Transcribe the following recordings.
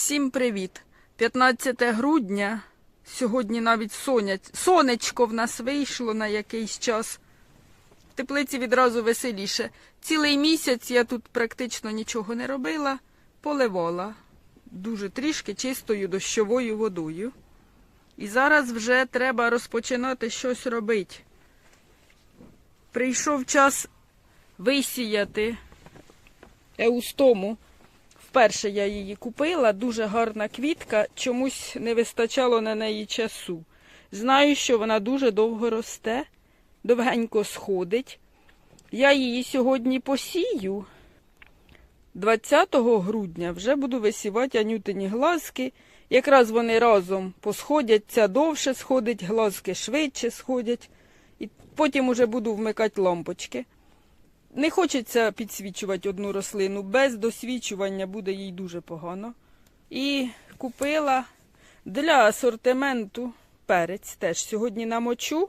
Всім привіт! 15 грудня. Сьогодні навіть сонять... сонечко в нас вийшло на якийсь час. В теплиці відразу веселіше. Цілий місяць я тут практично нічого не робила, поливала дуже трішки чистою дощовою водою. І зараз вже треба розпочинати щось робити. Прийшов час висіяти еустому. Вперше я її купила, дуже гарна квітка, чомусь не вистачало на неї часу. Знаю, що вона дуже довго росте, довгенько сходить. Я її сьогодні посію. 20 грудня вже буду висівати анютині глазки. Якраз вони разом посходяться, довше сходить, глазки швидше сходять. І потім уже буду вмикати лампочки. Не хочеться підсвічувати одну рослину. Без досвічування буде їй дуже погано. І купила для асортименту перець. Теж сьогодні намочу.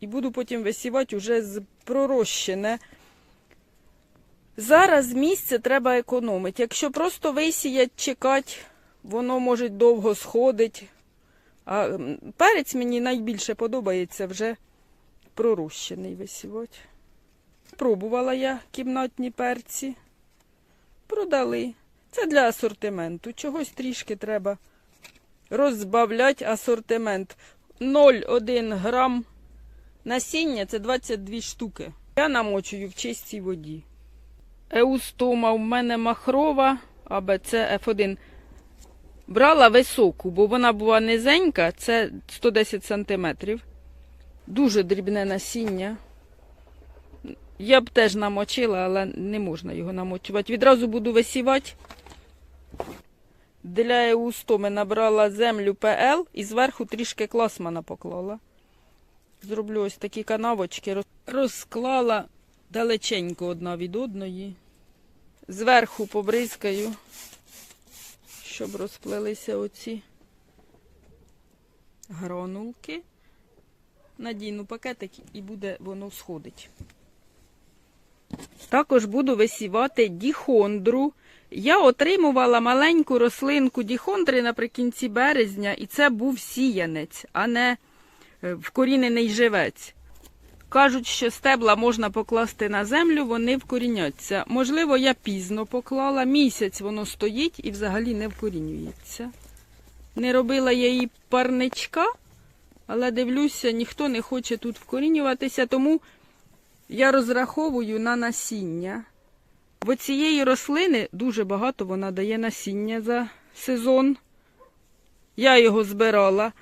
І буду потім висівати уже з пророщене. Зараз місце треба економити. Якщо просто висіять, чекати, воно може довго сходить. А перець мені найбільше подобається вже пророщений висівати. Пробувала я кімнатні перці. Продали. Це для асортименту. Чогось трішки треба розбавляти асортимент. 0,1 грам насіння це 22 штуки. Я намочую в чистій воді. Еустома в мене махрова, АБЦ F1. Брала високу, бо вона була низенька, це 110 сантиметрів. Дуже дрібне насіння. Я б теж намочила, але не можна його намочувати. Відразу буду висівати. Для еустоми набрала землю ПЛ і зверху трішки класмана поклала. Зроблю ось такі канавочки. Розклала далеченько одна від одної. Зверху побризкаю, щоб розплелися оці гранулки надійну пакетик і буде воно сходить. Також буду висівати діхондру. Я отримувала маленьку рослинку діхондри наприкінці березня, і це був сіянець, а не е, вкорінений живець. Кажуть, що стебла можна покласти на землю, вони вкоріняться. Можливо, я пізно поклала, місяць воно стоїть і взагалі не вкорінюється. Не робила я її парничка, але дивлюся, ніхто не хоче тут вкорінюватися, тому я розраховую на насіння. Бо цієї рослини дуже багато вона дає насіння за сезон. Я його збирала.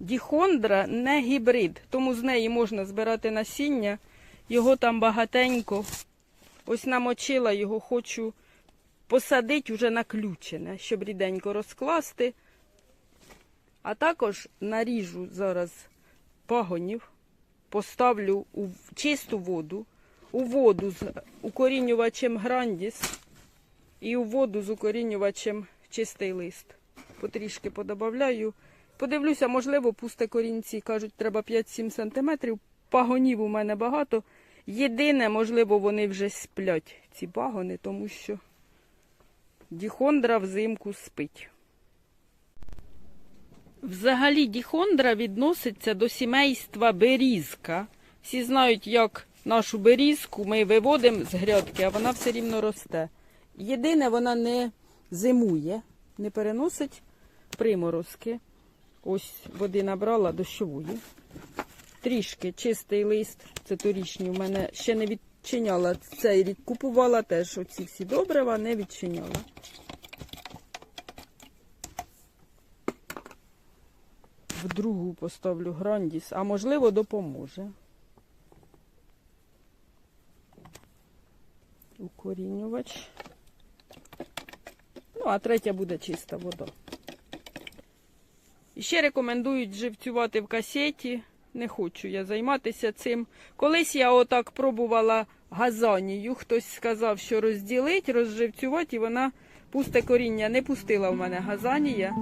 Діхондра не гібрид, тому з неї можна збирати насіння. Його там багатенько. Ось намочила його, хочу посадити вже наключене, щоб ріденько розкласти. А також наріжу зараз пагонів, поставлю у чисту воду, у воду з укорінювачем грандіс і у воду з укорінювачем чистий лист. Потрішки подобавляю. Подивлюся, можливо, пусте корінці. Кажуть, треба 5-7 сантиметрів. Пагонів у мене багато. Єдине, можливо, вони вже сплять, ці пагони, тому що діхондра взимку спить. Взагалі діхондра відноситься до сімейства берізка. Всі знають, як нашу берізку ми виводимо з грядки, а вона все рівно росте. Єдине, вона не зимує, не переносить приморозки. Ось води набрала дощової. Трішки чистий лист, це торічні. У мене ще не відчиняла цей рік. Купувала теж оці всі добрива, не відчиняла. В другу поставлю грандіс, а можливо допоможе. Укорінювач. Ну, а третя буде чиста вода. І ще рекомендують живцювати в касеті. Не хочу я займатися цим. Колись я отак пробувала газанію. Хтось сказав, що розділить, розживцювати, і вона пусте коріння не пустила в мене газанія.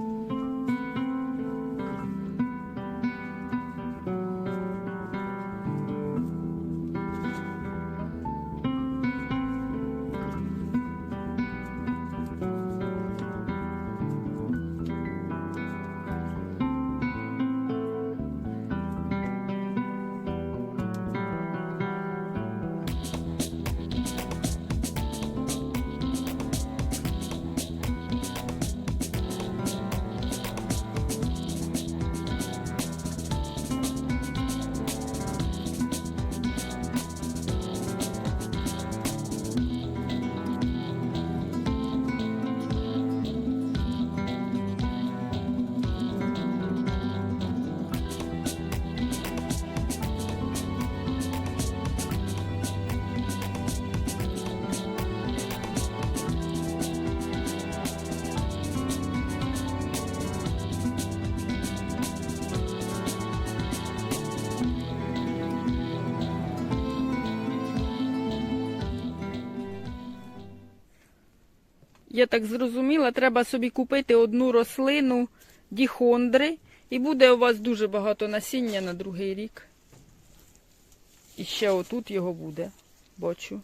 Я так зрозуміла, треба собі купити одну рослину діхондри, і буде у вас дуже багато насіння на другий рік. І ще отут його буде, бачу.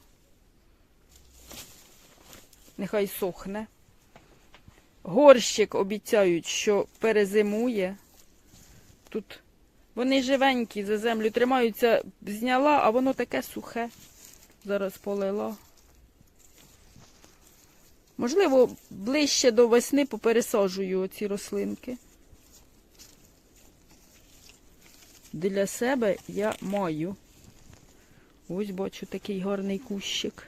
Нехай сохне. Горщик обіцяють, що перезимує. Тут вони живенькі за землю тримаються, зняла, а воно таке сухе. Зараз полила. Можливо, ближче до весни попересаджую оці рослинки. Для себе я маю. Ось бачу такий гарний кущик.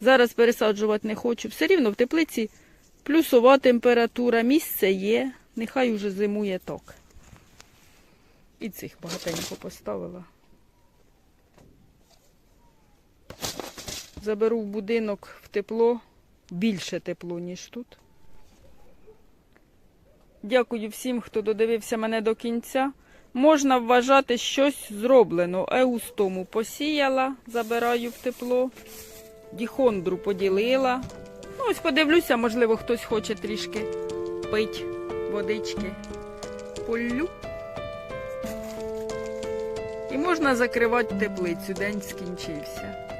Зараз пересаджувати не хочу. Все рівно в теплиці плюсова температура, місце є. Нехай уже зимує так. І цих багатенько поставила. Заберу в будинок в тепло, більше тепло, ніж тут. Дякую всім, хто додивився мене до кінця. Можна вважати щось зроблено. Еустому посіяла, забираю в тепло. Діхондру поділила. Ну, ось подивлюся, можливо, хтось хоче трішки пить водички. Полю. І можна закривати теплицю, день скінчився.